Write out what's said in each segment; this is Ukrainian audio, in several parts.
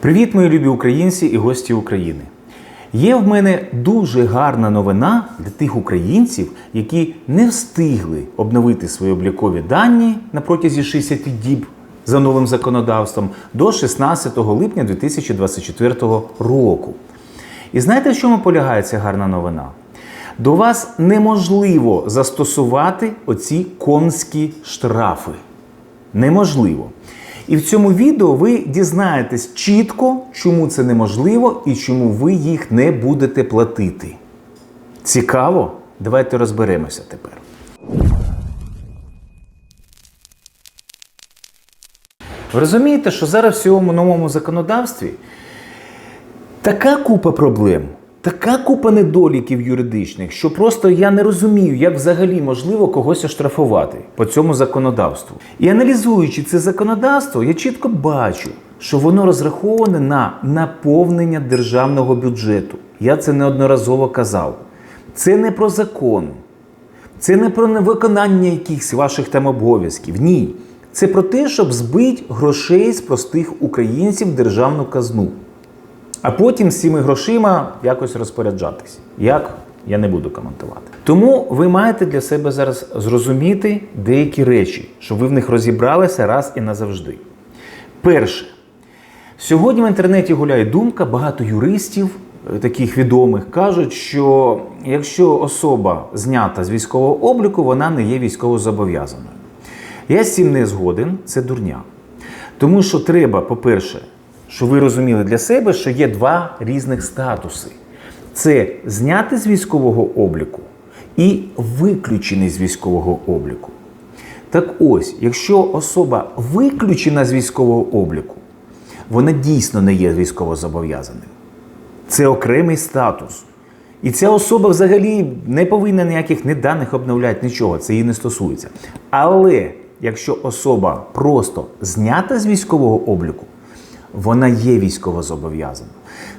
Привіт, мої любі українці і гості України. Є в мене дуже гарна новина для тих українців, які не встигли обновити свої облікові дані на протязі 60 діб за новим законодавством до 16 липня 2024 року. І знаєте, в чому полягає ця гарна новина? До вас неможливо застосувати оці конські штрафи. Неможливо. І в цьому відео ви дізнаєтесь чітко, чому це неможливо і чому ви їх не будете платити. Цікаво? Давайте розберемося тепер. Ви розумієте, що зараз в цьому новому законодавстві така купа проблем, така купа недоліків юридичних, що просто я не розумію, як взагалі можливо когось оштрафувати по цьому законодавству. І аналізуючи це законодавство, я чітко бачу, що воно розраховане на наповнення державного бюджету. Я це неодноразово казав. Це не про закон, це не про невиконання якихось ваших там обов'язків. Ні. Це про те, щоб збити грошей з простих українців державну казну. А потім з цими грошима якось розпоряджатись. Як? Я не буду коментувати. Тому ви маєте для себе зараз зрозуміти деякі речі, щоб ви в них розібралися раз і назавжди. Перше, сьогодні в інтернеті гуляє думка, багато юристів, е, таких відомих, кажуть, що якщо особа знята з військового обліку, вона не є військовозобов'язаною. Я з цим не згоден, це дурня. Тому що треба, по-перше, щоб ви розуміли для себе, що є два різних статуси: це зняти з військового обліку і виключений з військового обліку. Так ось, якщо особа виключена з військового обліку, вона дійсно не є військовозобов'язаним. Це окремий статус. І ця особа взагалі не повинна ніяких ні даних обновляти, нічого, це її не стосується. Але якщо особа просто знята з військового обліку, вона є військовозобов'язана.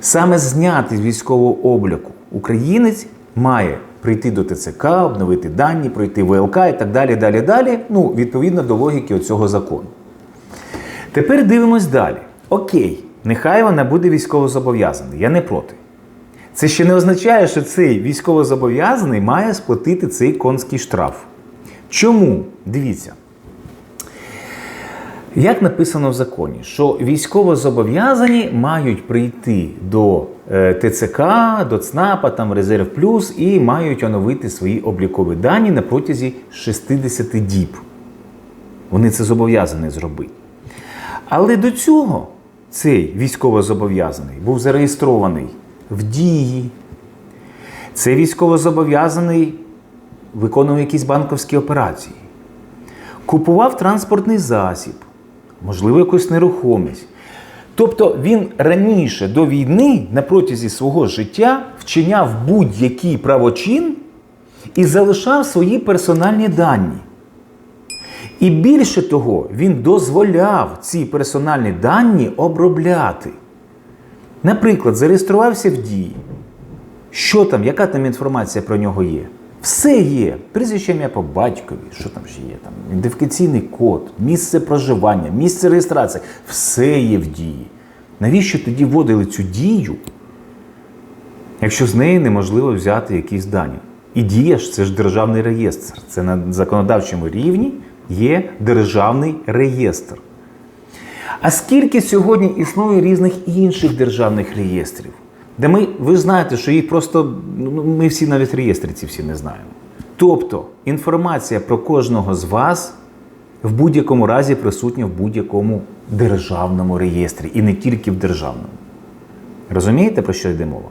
Саме знятий з військового обліку українець має прийти до ТЦК, обновити дані, пройти ВЛК і так далі, далі, далі. Ну, відповідно до логіки цього закону. Тепер дивимось далі. Окей, нехай вона буде військовозобов'язаною, я не проти. Це ще не означає, що цей військовозобов'язаний має сплатити цей конський штраф. Чому? Дивіться. Як написано в законі, що військовозобов'язані мають прийти до е, ТЦК, до ЦНАПа, там Резерв Плюс і мають оновити свої облікові дані на протязі 60 діб. Вони це зобов'язані зробити. Але до цього цей військовозобов'язаний був зареєстрований в дії. Цей військовозобов'язаний виконував якісь банковські операції, купував транспортний засіб, можливо, якусь нерухомість. Тобто він раніше до війни на протязі свого життя вчиняв будь-який правочин і залишав свої персональні дані. І більше того, він дозволяв ці персональні дані обробляти. Наприклад, зареєструвався в дії. Що там, яка там інформація про нього є? Все є. Прізвище ім'я по батькові, що там ще є? Там, Ідентифікаційний код, місце проживання, місце реєстрації. Все є в дії. Навіщо тоді вводили цю дію, якщо з неї неможливо взяти якісь дані? І дія ж це ж державний реєстр. Це на законодавчому рівні є державний реєстр. А скільки сьогодні існує різних інших державних реєстрів? Де ми, ви знаєте, що їх просто ну, ми всі навіть реєстри ці всі не знаємо. Тобто інформація про кожного з вас в будь-якому разі присутня в будь-якому державному реєстрі, і не тільки в державному. Розумієте, про що йде мова?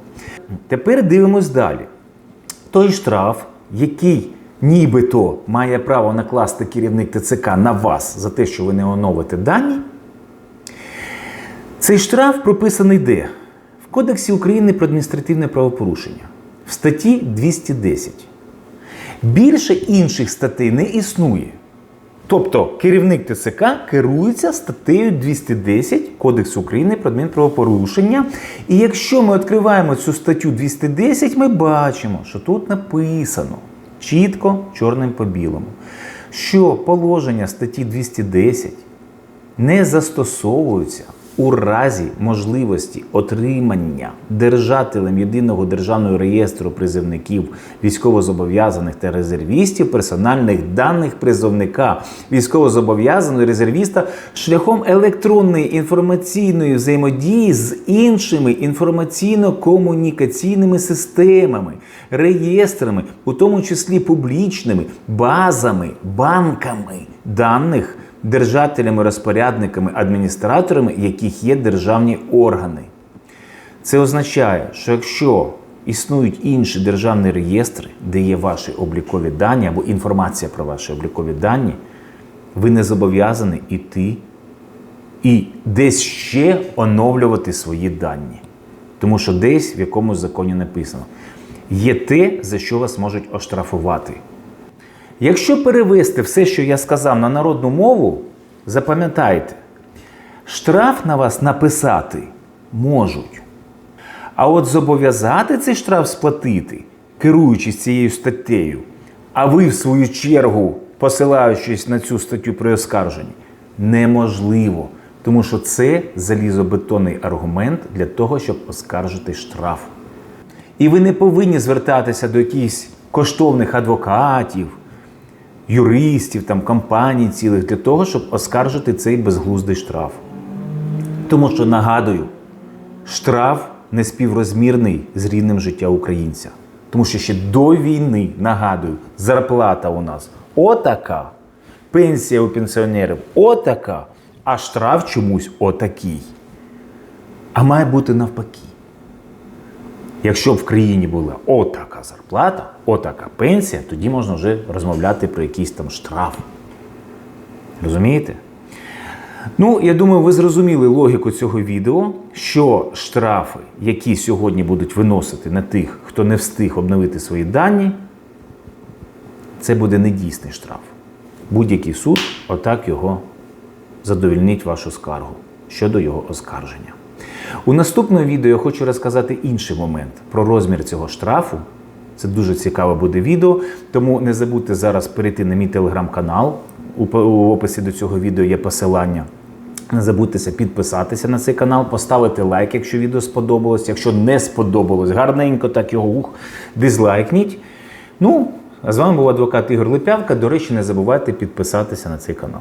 Тепер дивимось далі. Той штраф, який нібито має право накласти керівник ТЦК на вас за те, що ви не оновите дані. Цей штраф прописаний де? Кодексі України про адміністративне правопорушення в статті 210. Більше інших статей не існує. Тобто керівник ТЦК керується статтею 210 Кодексу України про адмінправопорушення. І якщо ми відкриваємо цю статтю 210, ми бачимо, що тут написано чітко чорним по білому, що положення статті 210 не застосовуються у разі можливості отримання держателем єдиного державного реєстру призовників військовозобов'язаних та резервістів персональних даних призовника військовозобов'язаного резервіста шляхом електронної інформаційної взаємодії з іншими інформаційно-комунікаційними системами, реєстрами, у тому числі публічними базами, банками даних держателями, розпорядниками, адміністраторами, яких є державні органи. Це означає, що якщо існують інші державні реєстри, де є ваші облікові дані або інформація про ваші облікові дані, ви не зобов'язані йти і десь ще оновлювати свої дані. Тому що десь в якомусь законі написано: є те, за що вас можуть оштрафувати. Якщо перевести все, що я сказав на народну мову, запам'ятайте, штраф на вас написати можуть. А от зобов'язати цей штраф сплатити, керуючись цією статтею, а ви, в свою чергу, посилаючись на цю статтю при оскарженні, неможливо. Тому що це залізобетонний аргумент для того, щоб оскаржити штраф. І ви не повинні звертатися до якихось коштовних адвокатів, юристів, там, компаній цілих для того, щоб оскаржити цей безглуздий штраф. Тому що, нагадую, штраф не співрозмірний з рівнем життя українця. Тому що ще до війни, нагадую, зарплата у нас отака, пенсія у пенсіонерів отака, а штраф чомусь отакий. А має бути навпаки. Якщо в країні була отака зарплата, отака пенсія, тоді можна вже розмовляти про якийсь там штраф. Розумієте? Ну, я думаю, ви зрозуміли логіку цього відео, що штрафи, які сьогодні будуть виносити на тих, хто не встиг обновити свої дані, це буде недійсний штраф. Будь-який суд отак його задовільнить вашу скаргу щодо його оскарження. У наступному відео я хочу розказати інший момент про розмір цього штрафу. Це дуже цікаве буде відео, тому не забудьте зараз перейти на мій телеграм-канал. У описі до цього відео є посилання. Не забудьтеся підписатися на цей канал, поставити лайк, якщо відео сподобалось. Якщо не сподобалось, гарненько так його ух, дизлайкніть. Ну, а з вами був адвокат Ігор Липявка. До речі, не забувайте підписатися на цей канал.